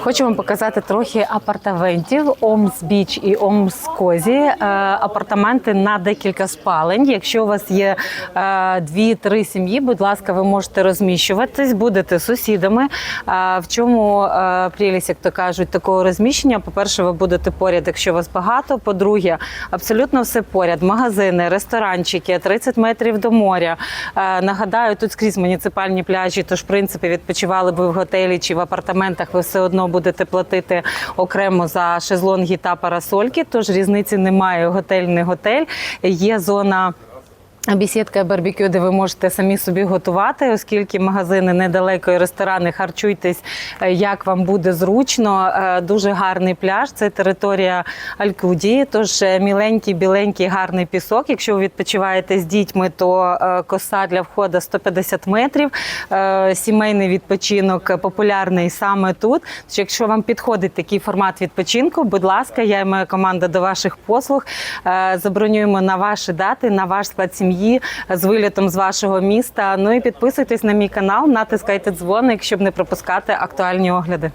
Хочу вам показати трохи апартаментів Омс Біч і Омс Козі. Е, Апартаменти на декілька спалень. Якщо у вас є е, дві-три сім'ї, будь ласка, ви можете розміщуватись, будете сусідами. Е, В чому прелість, як то кажуть, такого розміщення? По-перше, ви будете поряд, якщо вас багато. По-друге, абсолютно все поряд: магазини, ресторанчики, 30 метрів до моря. Нагадаю, тут скрізь муніципальні пляжі, тож в принципі відпочивали би в готелі чи в апартаментах, ви все одно будете платити окремо за шезлонги та парасольки. Тож різниці немає. Готель не готель. Є зона. Бісідка барбекю, де ви можете самі собі готувати, оскільки магазини недалеко і ресторани харчуйтесь, е, як вам буде зручно. Е, Дуже гарний пляж. Це територія Алькудії. Тож е, міленький, біленький, гарний пісок. Якщо ви відпочиваєте з дітьми, то коса для входу 150 метрів. Сімейний відпочинок популярний саме тут. Тож, якщо вам підходить такий формат відпочинку, будь ласка, я і моя команда до ваших послуг. Забронюємо на ваші дати, на ваш склад сім'ї з вилітом з вашого міста. Ну і підписуйтесь на мій канал, натискайте дзвоник, щоб не пропускати актуальні огляди.